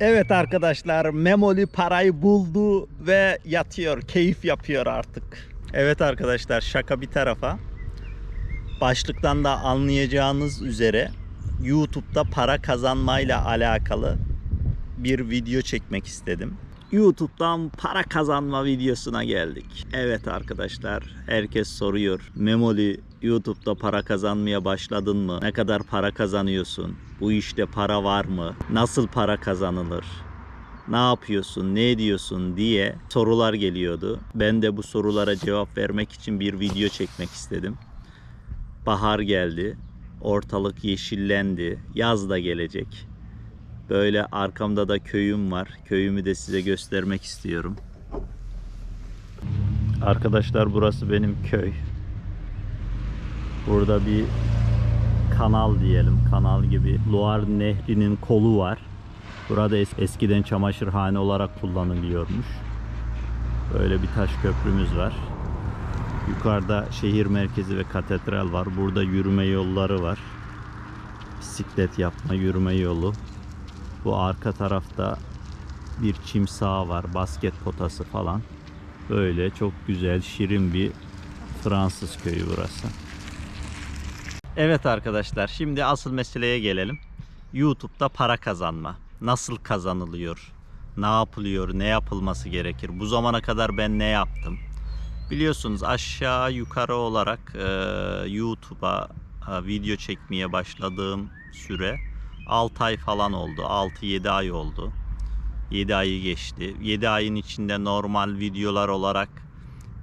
Evet arkadaşlar Memoli parayı buldu ve yatıyor. Keyif yapıyor artık. Evet arkadaşlar şaka bir tarafa. Başlıktan da anlayacağınız üzere YouTube'da para kazanmayla alakalı bir video çekmek istedim. YouTube'dan para kazanma videosuna geldik. Evet arkadaşlar, herkes soruyor. Memoli YouTube'da para kazanmaya başladın mı? Ne kadar para kazanıyorsun? Bu işte para var mı? Nasıl para kazanılır? Ne yapıyorsun, ne ediyorsun diye sorular geliyordu. Ben de bu sorulara cevap vermek için bir video çekmek istedim. Bahar geldi. Ortalık yeşillendi. Yaz da gelecek. Böyle arkamda da köyüm var. Köyümü de size göstermek istiyorum. Arkadaşlar burası benim köy. Burada bir kanal diyelim. Kanal gibi. Loire Nehri'nin kolu var. Burada es- eskiden çamaşırhane olarak kullanılıyormuş. Böyle bir taş köprümüz var. Yukarıda şehir merkezi ve katedral var. Burada yürüme yolları var. Bisiklet yapma yürüme yolu. Bu arka tarafta bir çim saha var, basket potası falan. Böyle çok güzel, şirin bir Fransız köyü burası. Evet arkadaşlar, şimdi asıl meseleye gelelim. YouTube'da para kazanma. Nasıl kazanılıyor? Ne yapılıyor? Ne yapılması gerekir? Bu zamana kadar ben ne yaptım? Biliyorsunuz aşağı yukarı olarak e, YouTube'a video çekmeye başladığım süre 6 ay falan oldu. 6-7 ay oldu. 7 ayı geçti. 7 ayın içinde normal videolar olarak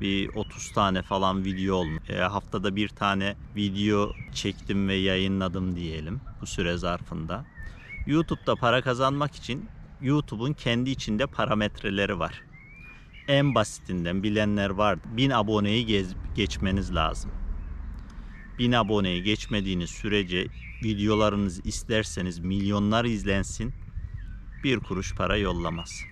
bir 30 tane falan video olmuş. E, haftada bir tane video çektim ve yayınladım diyelim bu süre zarfında. YouTube'da para kazanmak için YouTube'un kendi içinde parametreleri var. En basitinden bilenler var. 1000 aboneyi gez, geçmeniz lazım. 1000 aboneyi geçmediğiniz sürece videolarınız isterseniz milyonlar izlensin bir kuruş para yollamaz.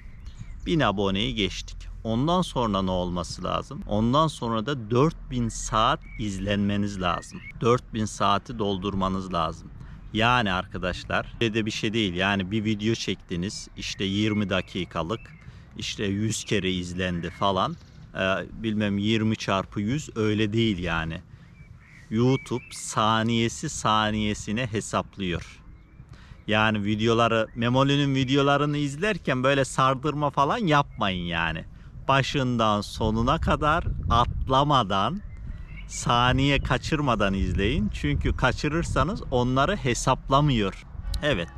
1000 aboneyi geçtik. Ondan sonra ne olması lazım? Ondan sonra da 4000 saat izlenmeniz lazım. 4000 saati doldurmanız lazım. Yani arkadaşlar de bir şey değil. Yani bir video çektiniz işte 20 dakikalık işte 100 kere izlendi falan. Ee, bilmem 20 çarpı 100 öyle değil yani. YouTube saniyesi saniyesine hesaplıyor. Yani videoları, Memoli'nin videolarını izlerken böyle sardırma falan yapmayın yani. Başından sonuna kadar atlamadan, saniye kaçırmadan izleyin. Çünkü kaçırırsanız onları hesaplamıyor. Evet.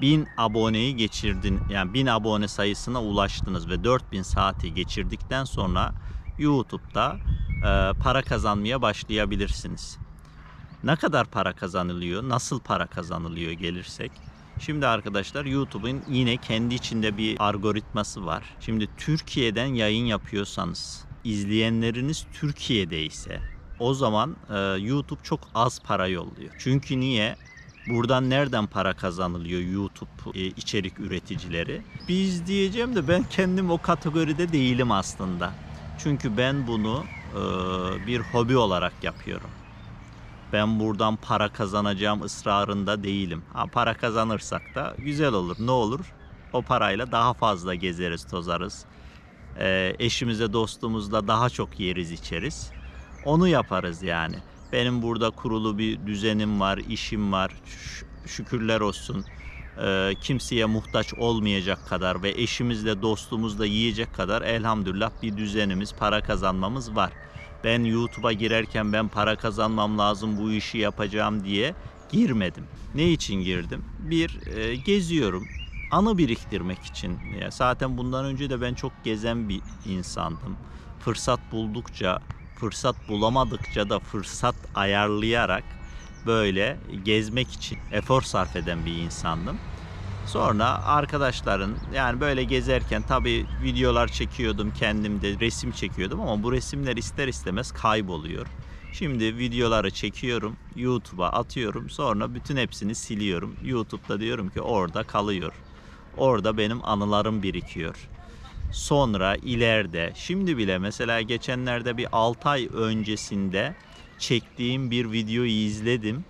1000 aboneyi geçirdin yani 1000 abone sayısına ulaştınız ve 4000 saati geçirdikten sonra YouTube'da para kazanmaya başlayabilirsiniz. Ne kadar para kazanılıyor, nasıl para kazanılıyor gelirsek. Şimdi arkadaşlar YouTube'un yine kendi içinde bir algoritması var. Şimdi Türkiye'den yayın yapıyorsanız, izleyenleriniz Türkiye'de ise o zaman e, YouTube çok az para yolluyor. Çünkü niye? Buradan nereden para kazanılıyor YouTube e, içerik üreticileri? Biz diyeceğim de ben kendim o kategoride değilim aslında. Çünkü ben bunu e, bir hobi olarak yapıyorum. Ben buradan para kazanacağım ısrarında değilim. Ha, para kazanırsak da güzel olur. Ne olur? O parayla daha fazla gezeriz, tozarız. E, eşimize, dostumuzla daha çok yeriz, içeriz. Onu yaparız yani. Benim burada kurulu bir düzenim var, işim var. Şükürler olsun. Ee, kimseye muhtaç olmayacak kadar ve eşimizle dostumuzla yiyecek kadar elhamdülillah bir düzenimiz, para kazanmamız var. Ben YouTube'a girerken ben para kazanmam lazım, bu işi yapacağım diye girmedim. Ne için girdim? Bir, e, geziyorum. Anı biriktirmek için. Ya zaten bundan önce de ben çok gezen bir insandım. Fırsat buldukça fırsat bulamadıkça da fırsat ayarlayarak böyle gezmek için efor sarf eden bir insandım. Sonra arkadaşların yani böyle gezerken tabii videolar çekiyordum kendim de resim çekiyordum ama bu resimler ister istemez kayboluyor. Şimdi videoları çekiyorum, YouTube'a atıyorum. Sonra bütün hepsini siliyorum. YouTube'da diyorum ki orada kalıyor. Orada benim anılarım birikiyor sonra ileride şimdi bile mesela geçenlerde bir 6 ay öncesinde çektiğim bir videoyu izledim.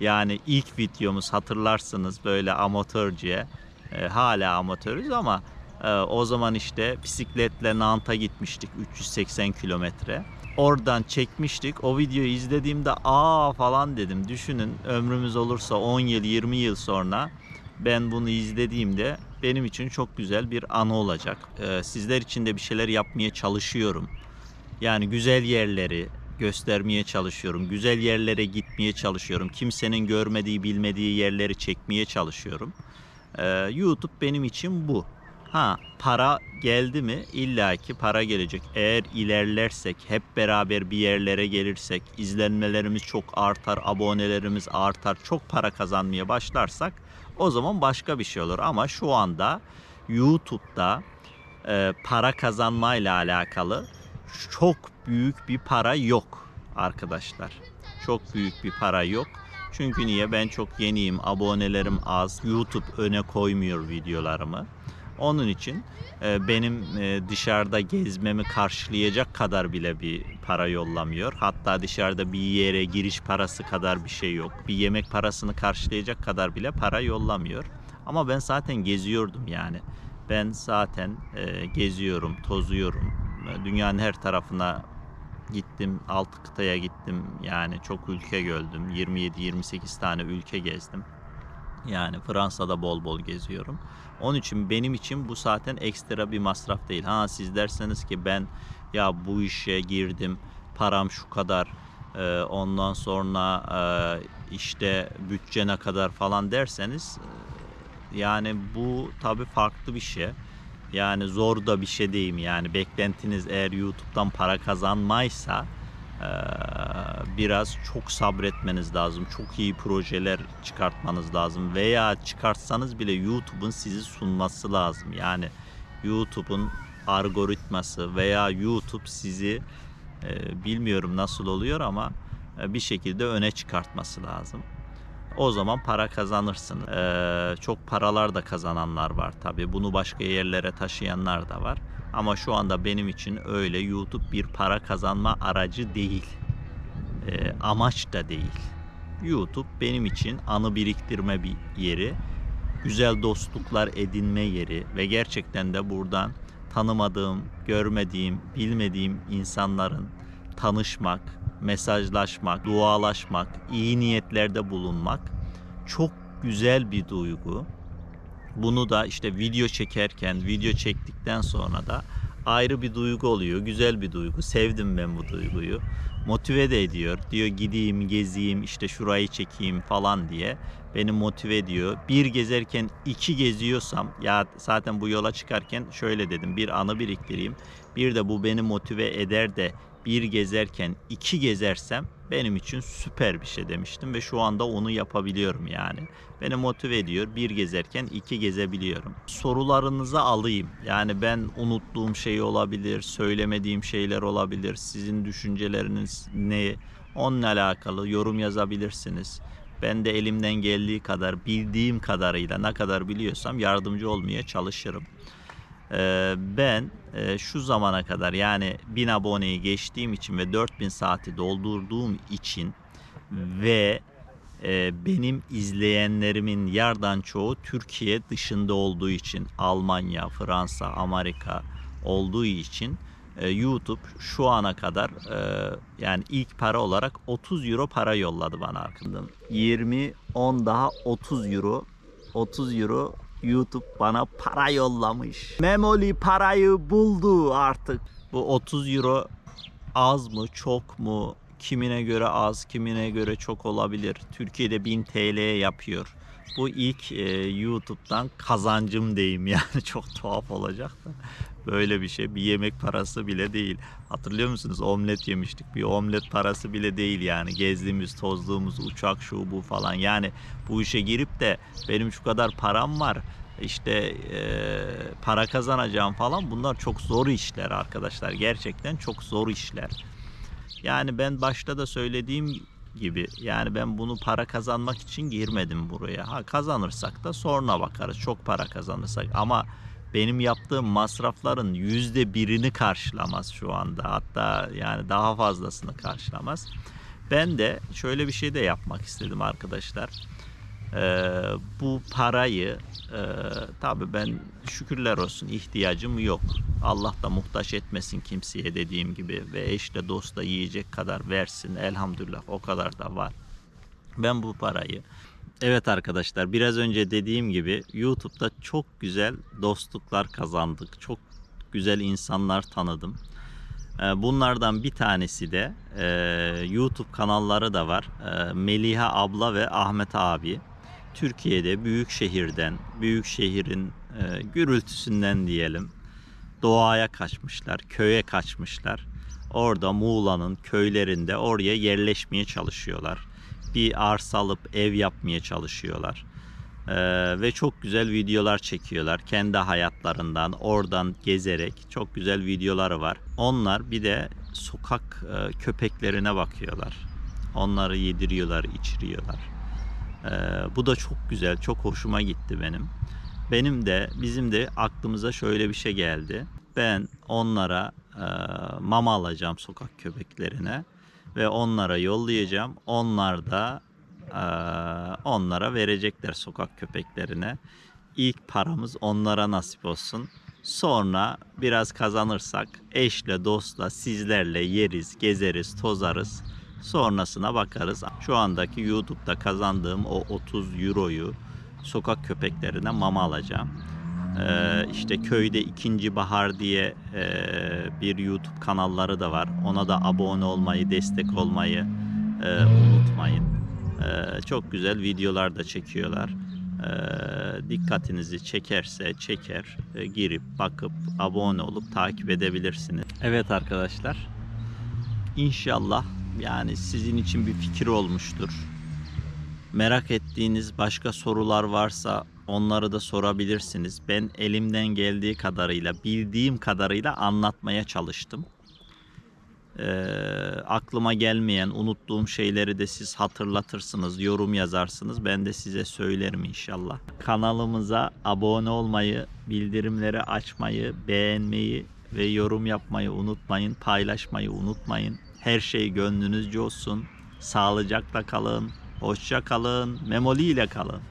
Yani ilk videomuz hatırlarsınız böyle amatörce E, hala amatörüz ama e, o zaman işte bisikletle Nant'a gitmiştik 380 kilometre. Oradan çekmiştik. O videoyu izlediğimde aa falan dedim. Düşünün ömrümüz olursa 10 yıl 20 yıl sonra ben bunu izlediğimde benim için çok güzel bir anı olacak. E, sizler için de bir şeyler yapmaya çalışıyorum. Yani güzel yerleri göstermeye çalışıyorum. Güzel yerlere gitmeye çalışıyorum. Kimsenin görmediği, bilmediği yerleri çekmeye çalışıyorum. Ee, YouTube benim için bu. Ha para geldi mi? İlla ki para gelecek. Eğer ilerlersek, hep beraber bir yerlere gelirsek, izlenmelerimiz çok artar, abonelerimiz artar, çok para kazanmaya başlarsak o zaman başka bir şey olur. Ama şu anda YouTube'da e, para kazanmayla alakalı çok büyük bir para yok arkadaşlar. Çok büyük bir para yok. Çünkü niye? Ben çok yeniyim, abonelerim az, YouTube öne koymuyor videolarımı. Onun için e, benim e, dışarıda gezmemi karşılayacak kadar bile bir para yollamıyor. Hatta dışarıda bir yere giriş parası kadar bir şey yok. Bir yemek parasını karşılayacak kadar bile para yollamıyor. Ama ben zaten geziyordum yani. Ben zaten e, geziyorum, tozuyorum. Dünyanın her tarafına gittim. Alt kıtaya gittim. Yani çok ülke gördüm. 27-28 tane ülke gezdim. Yani Fransa'da bol bol geziyorum. Onun için benim için bu zaten ekstra bir masraf değil. Ha siz derseniz ki ben ya bu işe girdim. Param şu kadar. e, ondan sonra e, işte bütçe ne kadar falan derseniz e, yani bu tabii farklı bir şey. Yani zor da bir şey mi? Yani beklentiniz eğer YouTube'dan para kazanmaysa biraz çok sabretmeniz lazım. Çok iyi projeler çıkartmanız lazım. Veya çıkartsanız bile YouTube'un sizi sunması lazım. Yani YouTube'un algoritması veya YouTube sizi bilmiyorum nasıl oluyor ama bir şekilde öne çıkartması lazım. O zaman para kazanırsın. Ee, çok paralar da kazananlar var tabi. Bunu başka yerlere taşıyanlar da var. Ama şu anda benim için öyle YouTube bir para kazanma aracı değil. Ee, amaç da değil. YouTube benim için anı biriktirme bir yeri. Güzel dostluklar edinme yeri ve gerçekten de buradan tanımadığım, görmediğim, bilmediğim insanların tanışmak, mesajlaşmak, dualaşmak, iyi niyetlerde bulunmak çok güzel bir duygu. Bunu da işte video çekerken, video çektikten sonra da ayrı bir duygu oluyor. Güzel bir duygu. Sevdim ben bu duyguyu. Motive de ediyor. Diyor gideyim, gezeyim, işte şurayı çekeyim falan diye. Beni motive ediyor. Bir gezerken iki geziyorsam ya zaten bu yola çıkarken şöyle dedim. Bir anı biriktireyim. Bir de bu beni motive eder de bir gezerken iki gezersem benim için süper bir şey demiştim ve şu anda onu yapabiliyorum yani. Beni motive ediyor. Bir gezerken iki gezebiliyorum. Sorularınızı alayım. Yani ben unuttuğum şey olabilir, söylemediğim şeyler olabilir. Sizin düşünceleriniz ne? Onunla alakalı yorum yazabilirsiniz. Ben de elimden geldiği kadar, bildiğim kadarıyla ne kadar biliyorsam yardımcı olmaya çalışırım. Ee, ben e, şu zamana kadar yani 1000 aboneyi geçtiğim için ve 4000 saati doldurduğum için ve e, benim izleyenlerimin yardan çoğu Türkiye dışında olduğu için Almanya, Fransa, Amerika olduğu için e, YouTube şu ana kadar yani ilk para olarak 30 euro para yolladı bana arkamdan. 20, 10 daha 30 euro. 30 euro YouTube bana para yollamış. Memoli parayı buldu artık. Bu 30 euro az mı çok mu? Kimine göre az, kimine göre çok olabilir. Türkiye'de 1000 TL yapıyor. Bu ilk e, YouTube'dan kazancım diyeyim yani çok tuhaf olacak da. Böyle bir şey bir yemek parası bile değil. Hatırlıyor musunuz? Omlet yemiştik. Bir omlet parası bile değil yani. Gezdiğimiz, tozduğumuz uçak şu bu falan. Yani bu işe girip de benim şu kadar param var işte e, para kazanacağım falan bunlar çok zor işler arkadaşlar. Gerçekten çok zor işler. Yani ben başta da söylediğim gibi yani ben bunu para kazanmak için girmedim buraya. Ha kazanırsak da sonra bakarız. Çok para kazanırsak ama benim yaptığım masrafların yüzde birini karşılamaz şu anda. Hatta yani daha fazlasını karşılamaz. Ben de şöyle bir şey de yapmak istedim arkadaşlar. Ee, bu parayı e, tabii ben şükürler olsun ihtiyacım yok. Allah da muhtaç etmesin kimseye dediğim gibi ve eşle dostla yiyecek kadar versin. Elhamdülillah o kadar da var. Ben bu parayı Evet arkadaşlar biraz önce dediğim gibi YouTube'da çok güzel dostluklar kazandık. Çok güzel insanlar tanıdım. Ee, Bunlardan bir tanesi de e, YouTube kanalları da var. E, Meliha abla ve Ahmet abi. Türkiye'de büyük şehirden, büyük şehrin e, gürültüsünden diyelim doğaya kaçmışlar, köye kaçmışlar. Orada Muğla'nın köylerinde oraya yerleşmeye çalışıyorlar. Bir arsa alıp ev yapmaya çalışıyorlar. Ee, ve çok güzel videolar çekiyorlar. Kendi hayatlarından oradan gezerek çok güzel videoları var. Onlar bir de sokak e, köpeklerine bakıyorlar. Onları yediriyorlar, içiriyorlar. Ee, bu da çok güzel, çok hoşuma gitti benim. Benim de bizim de aklımıza şöyle bir şey geldi. Ben onlara e, mama alacağım sokak köpeklerine ve onlara yollayacağım. Onlar da e, onlara verecekler sokak köpeklerine. İlk paramız onlara nasip olsun. Sonra biraz kazanırsak eşle dostla sizlerle yeriz, gezeriz, tozarız. Sonrasına bakarız. Şu andaki YouTube'da kazandığım o 30 euroyu sokak köpeklerine mama alacağım. Ee, işte köyde ikinci bahar diye e, bir YouTube kanalları da var. Ona da abone olmayı, destek olmayı e, unutmayın. E, çok güzel videolar da çekiyorlar. E, dikkatinizi çekerse çeker, e, girip bakıp abone olup takip edebilirsiniz. Evet arkadaşlar. İnşallah yani sizin için bir fikir olmuştur. Merak ettiğiniz başka sorular varsa onları da sorabilirsiniz. Ben elimden geldiği kadarıyla, bildiğim kadarıyla anlatmaya çalıştım. Ee, aklıma gelmeyen, unuttuğum şeyleri de siz hatırlatırsınız, yorum yazarsınız. Ben de size söylerim inşallah. Kanalımıza abone olmayı, bildirimleri açmayı, beğenmeyi ve yorum yapmayı unutmayın. Paylaşmayı unutmayın. Her şey gönlünüzce olsun. Sağlıcakla kalın. Hoşça kalın. Memoli ile kalın.